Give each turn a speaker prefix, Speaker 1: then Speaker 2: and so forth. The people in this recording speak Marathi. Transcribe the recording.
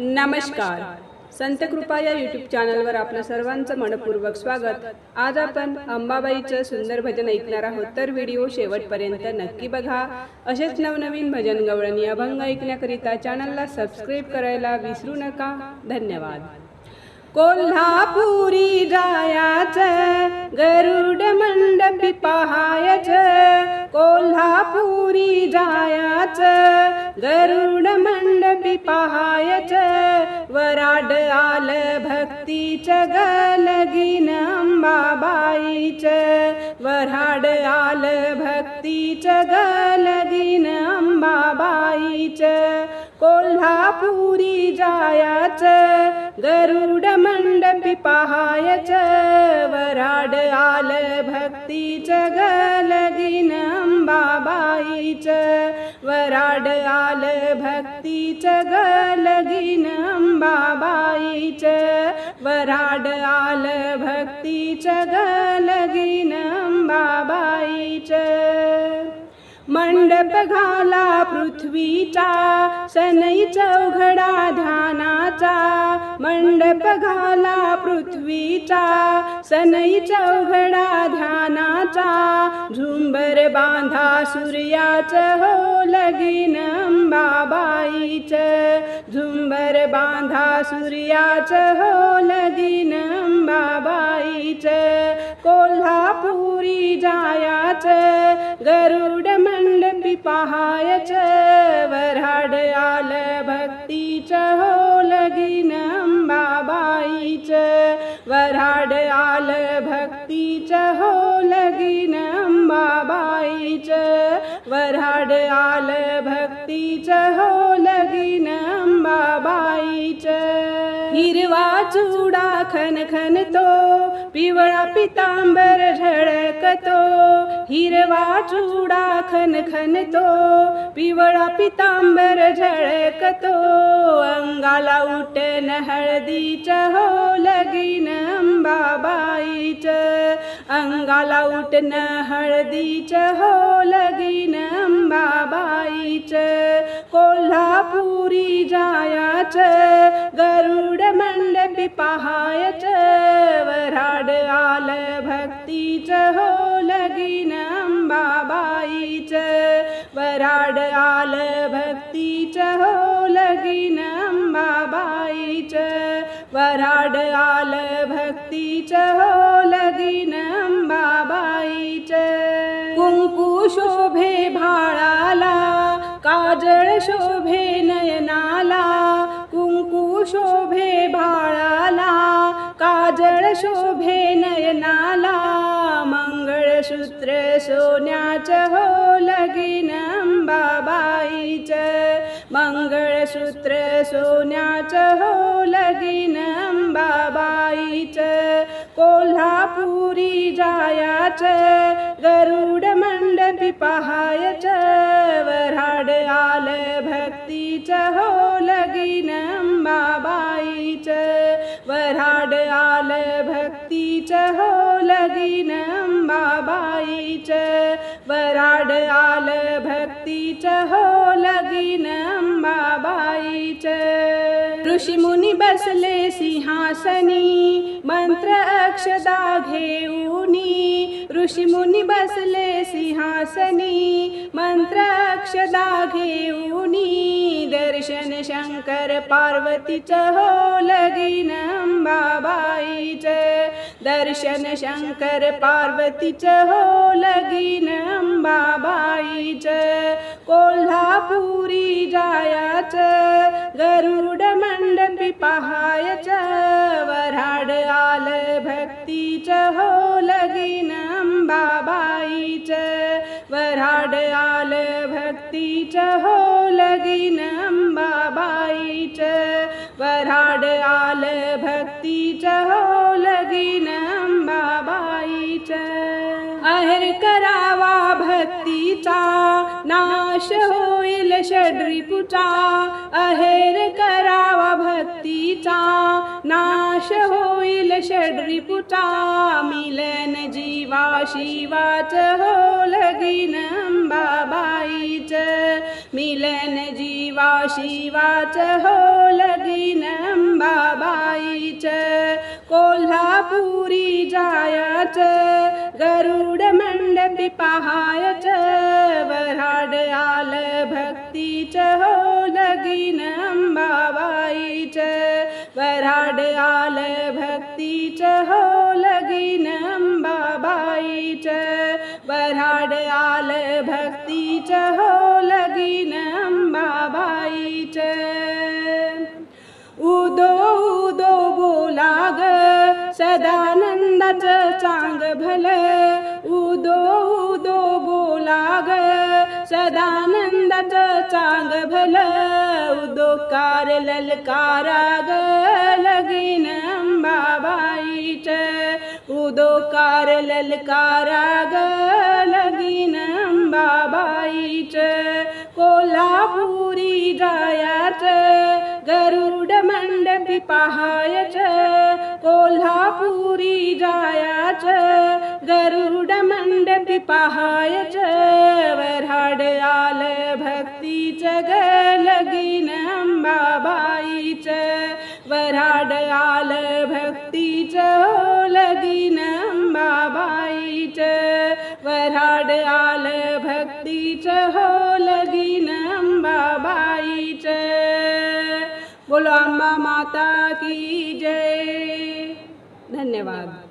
Speaker 1: नमस्कार. संत कृपा या यूट्यूब चॅनलवर आपलं सर्वांचं मनपूर्वक स्वागत. आज आपण अंबाबाईचं सुंदर भजन ऐकणार आहोत. तर व्हिडिओ शेवटपर्यंत नक्की बघा. असेच नवनवीन भजन गवळणी अभंग ऐकण्याकरिता चॅनलला सबस्क्राईब करायला विसरू नका. धन्यवाद. कोल्हापुरी जायाचं गरुड मंडपी पहायचं कोल्हापुरी जायाचं गरुड िपहाय च वराड आल भक्ति च गलगिनम्बाबाई च। वराड आल भक्ति च ग लगीन अम्बाबा कोल्हापुरी जाया च गरुडमण्डपि पहाय च। वराड आल भक्ति च गलीन च। वराड आल भक्ति च गलीनम् च। वराड आल भक्ति चगलीनम् च। मंडप घाला पृथ्वीचा सनई चौघडा ध्यानाचा. मंडप घाला पृथ्वीचा सनई चौघडा ध्यानाचा. झुंबर बांधा सूर्याच हो लगीन अंबाबाईच. झुंबर बांधा सूर्याच हो लगीन अंबाबाईच. कोल्हापुरी जायाच गरुड मंडपी पहायचं वराड आलं भक्तीचं हो लगीन अंबाबाईचं वराड आलं भक्तीचं हो लगीन अंबाबाईचं वराड आलं भक्तीचं हो लगीन अंबाबाईचं हिरवा चुडा खन खन तो पिवळा पितांबर झळकतो. हिरवा चुडा खन खन तो पिवळा पितांबर झळकतो. अंगाला उठन हळदीचं हो लगीन अंबाबाईचं. अंगाला उठन हळदीचं हो लगीन अंबाबाईचं. कोल्हापुरी जायाचं गरुड मंडपी च वराड आल भक्ती च हो लगीन च। वराड आल भक्ती च हो लगीन च। वराड आल भक्ती च हो लगीन च। कुंकू शोभे भाळाला काजळ शोभे नयनाला कुंकू शोभे बाळाला काजळ शोभे नयनाला मंगळसूत्र सोन्याचं हो लगीन अंबाबाईचं मंगळसूत्र सोन्याचं हो लगीन अंबाबाईचं. कोल्हापुरी जाया च गरुडमण्डपि पहाय च वराड आल भक्ति च हो चो लगीन च। वराड आल भक्ति च लगीन च। वराड आल भक्ति च हो लगिन ऋषीमुनी बसले सिंहासनी मंत्र अक्षदा घेऊनी। ऋषीमुनी बसले सिंहासनी मंत्र अक्षदा घेऊनी दर्शन शंकर पार्वतीचं हो लगीन अंबाबाईचं दर्शन शंकर पार्वतीचं हो लगीन अंबाबाईचं कोल्हापुरी जायाचं गरुड मंडपी पहायचं वराड आलं भक्तीचं हो आलं हो लगीन अंबाबाईच. वराड आल भक्तीचं हो लगीन अंबाबाईच. आहेर करावा भक्तीचा नाश होईल षड्रिपुचा. अहेर करावा भक्तीचा षड्रिपुटा मिलन जीवा शिवा च जिवा शिवाच च मिलन जिवा शिवाच लगीनबल्हापुरि जा गरुडमण्डलिपहाय च कोल्हापुरी जाया च गरुडमण्डपि पहाय च वराड आल भक्ति च हो लगीनम्म्म्बा अंबाबाईच आल आलं भक्तीच हो लगीन अंबाबाईच वऱ्हाड आलं भक्तीच हो लगीन अंबाबाईच उदो उदो बोला ग सदानंदाच चांग भल. उदो उदो बोला ग सदानंदाचं चांग भल उदो कार ललकारा ग लगीन अंबाबाईच. उदो कार ललकारा ग लगीन अंबाबाईच. कोल्हापुरी जायाचं पहायच कोल्हापुरी जायाच गरुड मंडपी पहायच वऱ्हाड आल भक्तीच ग लगीन अंबाबाईच वऱ्हाड आल भक्तीच हो लगीन अंबाबाईच वऱ्हाड आल भक्तीच हो लगीन अंबाबाई बोलो अंबा माता की जय। धन्यवाद।